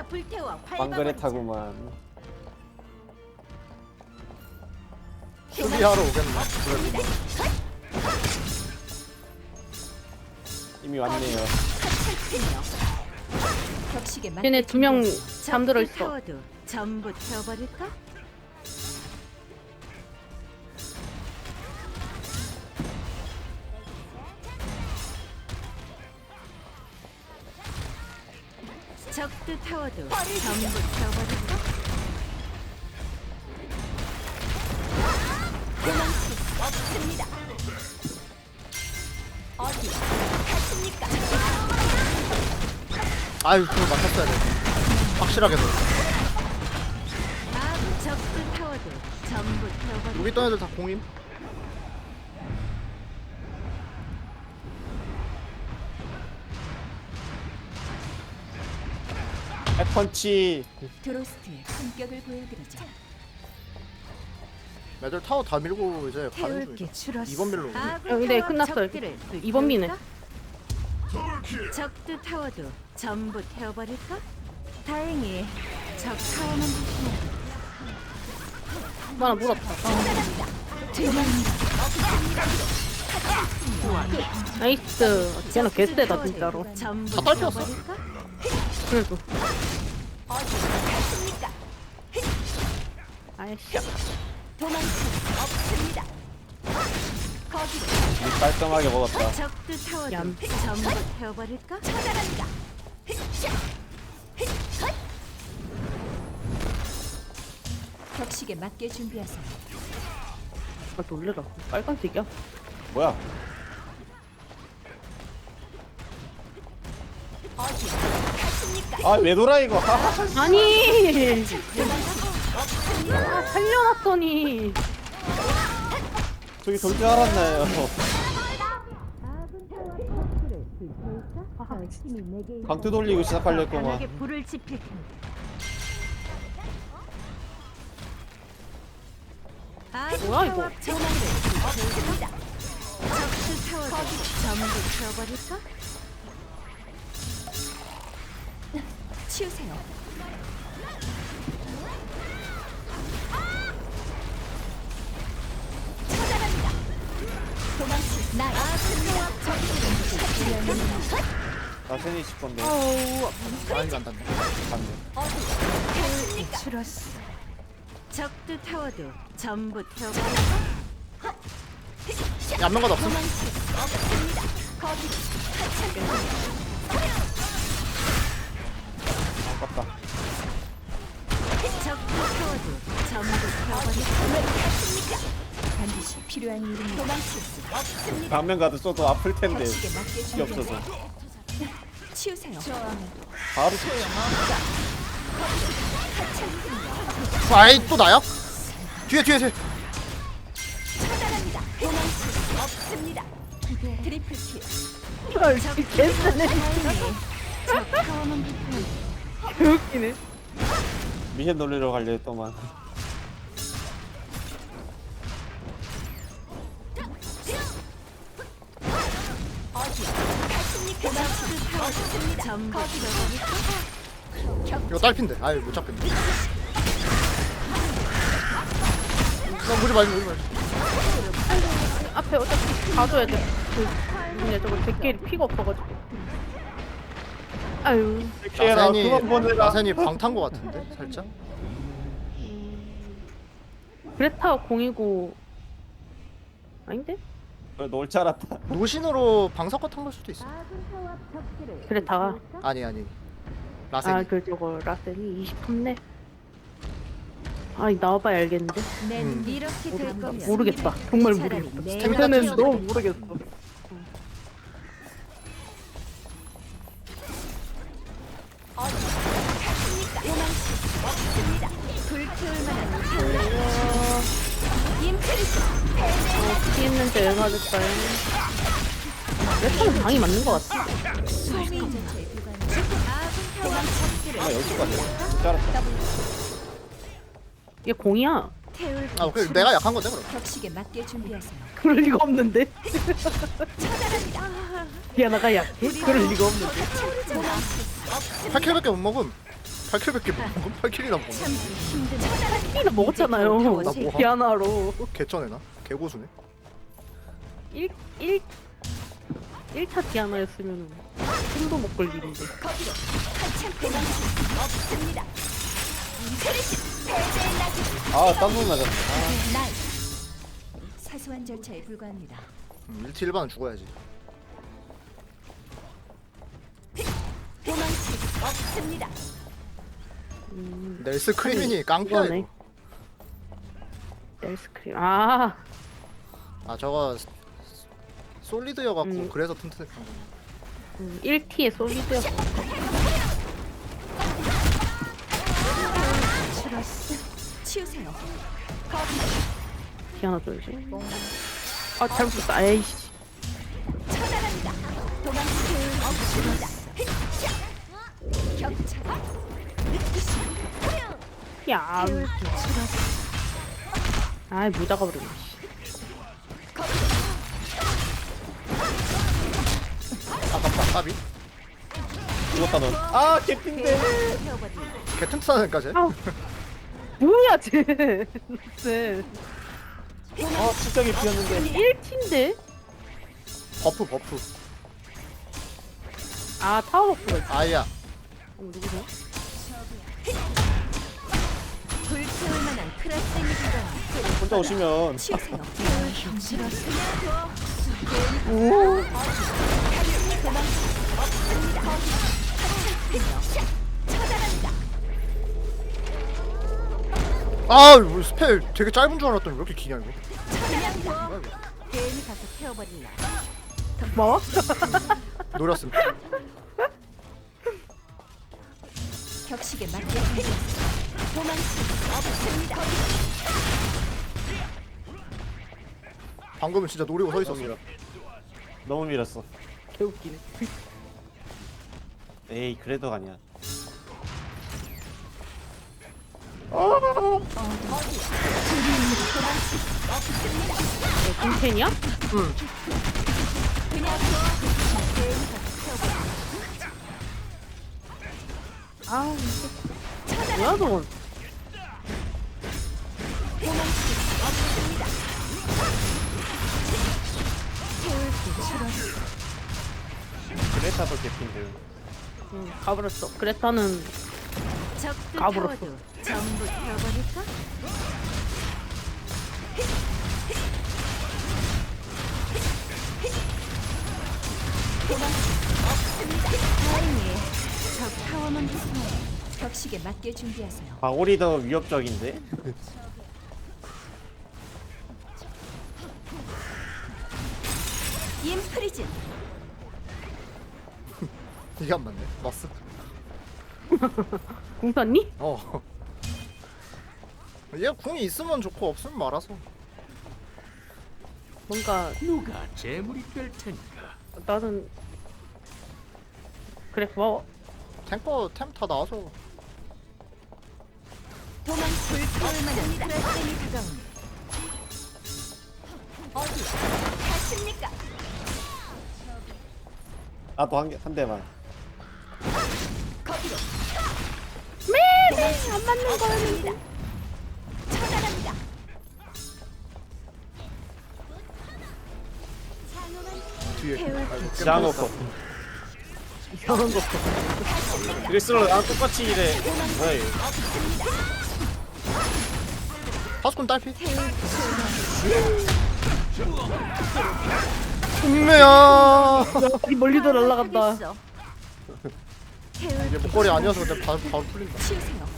흩어져 불태워 망그레타구만. 수비하러 오겠네. 그래. 이미 왔네요. 격식에 맞 걔네 두 명 잠들어 있어. 타워도 전부 태워버릴까? 적드 타워도 전부 태워버릴까? 도망칠 수 없습니다. 어디 가십니까? 아유, 그거 맞췄어야 돼. 확실하게 넣어. 아군 적드 타워도 전부 태워버릴까? 여기 있던 애들 다 공임. 핵펀치. 드로스트의 품격을 보여드리죠. 애들 타워 다 밀고 이제 가는 줄었어. 이번 밀로. 아군 어, 근데 타워 끝났어요. 적들을 이번. 불태울까? 적드 타워도 전부 태워버릴까? 다행히 적 타워만. 뭐나 물었다. 나이스. 걔는 개쎄다 진짜로. 전부 다. 태워버릴까? 그래도. 아이씨. 도망칠 수 없습니다. 거기 깔끔하게 먹었다. 적드 타워도 얌. 전부 태워버릴까? 처단합니다. 격식에 맞게 준비하세요. 아 놀래라. 빨간색이야. 뭐야? 어디 가십니까? 아 왜 돌아 이거? 아, 아니. 아 살려놨더니. 저기 돌줄 알았나요? 있는 강투 돌리고 시작하려 했구만. 강하게 불을 지필 텐데. 아군 뭐야, 이거? 치우세요. 나 세니 칠 건데. 아우. 많이 간다. 가십니까? 줄었어. 적드 타워도 전부 없음. 도망칠 수 없습니다. 거기 아깝다. 적드 타워도 전부 가십니까? 반드시 필요한 일입니다. 없습니다. 방면 가도 쏘도 아플 텐데. 피 없어서. 치우세요. 바로 아이, 또 나야? 뒤에, 뒤에, 뒤에. 차단합니다. 도망칠 수 없습니다. 트리플 킬. 불태워. 개웃기네. 미션 돌리러 가려 했더만. 이거 딸핀데. 아유, 못 잡겠네. 나 무지 말지, 무지 말지. 앞에 어차피 가줘야 돼. 그 뭐냐 저거 제끼리 피가 없어가지고. 아유. 피해라. 라센이, 그만 보내라. 라센이 방탄 거 같은데, 살짝? 그레타 공이고 아닌데? 그래 놀줄 알았다. 노신으로 방사과 탄걸 수도 있어. 적들을 그레타가 아니, 아니. 라센이. 아 그 저거 라셀이 23네. 아이 나와봐야 알겠는데. 낸 음. 모르겠다. 정말 모르겠다. 내가 스태미나 있고. 모르겠어. 피했는데 얼마 됐어요? 레타는 방이 맞는 것 같아. 소미 전체 구간 아군 타워 적들을 아 여기 갔네. 줄 알았다. 얘 공이야. 아, 그래, 내가 약한 건데, 그럼. 격식에 맞게 준비하세요. 그럴 리가 없는데. 디아나가 약해? 그럴 리가 없는데. 도망칠 수 없습니다. 8킬밖에 못 먹음. 8킬밖에 못 먹은 8킬이나 먹었네 참 힘든 피는 먹었잖아요. 나 뭐? 디아나로. 개쩌내나? 개고수네 1, 1, 1차 디아나였으면 손도 못 걸리는데. 거기로 한참 도망칠 수 없습니다. 그릇이 대제의 낙이 아 사소한 절차에 불과합니다. 음, 1티 1반은 죽어야지 도망칠 수 없습니다. 음, 넬스 크리민이 깡패야. 이거 헬스크림. 아, 아 저거 스- 솔리드여갖고 음. 그래서 튼튼한 거 음, 1T의 솔리드였어. 추러스 치우세요. 디아나 쫄지. 아, 잘못 썼다. 에이씨. 처단합니다. 도망칠 수 없습니다. 흑자 격차가 느끼시 야, 추러스 아이, 무다가 버리네. 까비 죽었다 넌아 개핀데 태워버리 개 튼튼하니까 쟤 아우. 뭐야, 쟤. 쟤. 아 진짜 개피였는데 아니, 1T인데? 버프 버프 아, 타워 버프가 있어. 아이야 어, 누구세요? 불태울 만한 혼자 오시면 치우세요. 태 아 이거 스펠 되게 짧은 줄 알았더니 왜 이렇게 기냐 이거. 괜히 가서 태워버릴라. 뭐? 노렸음 격식에 맞게 수 없습니다. 방금은 진짜 노리고 서 있었어 너무 밀었어 개웃기네. 에이 그래도 아니야 너 김팬이야? 아, 이게. 뭐야, 너? 도 그레타도 개핀데 응, 가버렸어. 그레타는 적도 까불었어. 태워도 전부 태워버릴까? 적 타워만 격식에 맞게 준비하세요. 바골이 더 위협적인데 인프리즌 이게 안 맞네 맞어 궁 쐈니? 어. 얘 궁이 있으면 좋고 없으면 말아서. 뭔가 누가 재물이 될 테니까 나는 그래 고마워. 탱커 템 다 나와서 도망칠 태울 만한 크라스이 다가옵니다. 어디 가십니까? 나도 한, 개- 한 대만 안 맞는 거입니다. 처단합니다. 뒤에. 아이고, 지하놓고 이상한 거. 그리스로 나랑 똑같이 일해 뭐야 이거 파스콘 딸피. 이 멀리도 날아간다. 이게 목걸이 아니어서 근데 바로 바로 풀린다. 치우세요.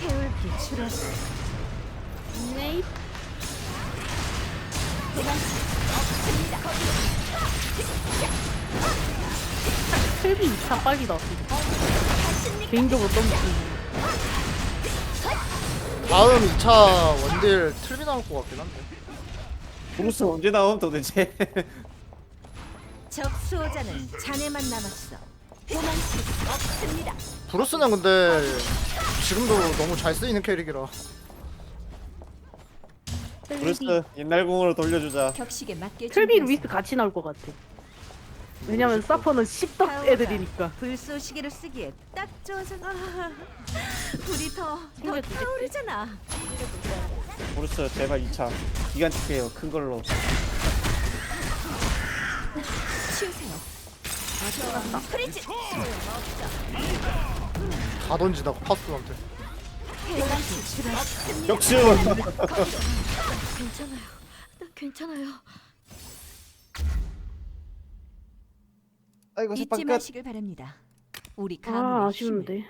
태울 네. 틀비 2차 빨리 나왔어. 개인적으로 너무 좋네. 다음 2차 원딜 틀비 나올 것 같긴 한데. 브루스 언제 나옴 도대체 적 수호자는 자네만 남았어. 도망칠 수 없습니다. 브루스는 근데 지금도 너무 잘 쓰이는 캐릭이라. 브루스 옛날 공으로 돌려주자 격식에 맞게 틀비 준비하세요. 루이스 같이 나올 것 같아. 왜냐면 사퍼는 씹덕 애들이니까. 불쏘시개로 쓰기에 딱 좋아서 아, 불이 더, 더 챙겨주겠지? 타오르잖아. 모르겠어요 제발 2차 기간 칠게요 큰 걸로 치우세요. 다 던진다고 파스한테. 역시 괜찮아요. 나 괜찮아요. 아이고 잊지 세판 끝 마시길 바랍니다. 우리 아 아쉬운데.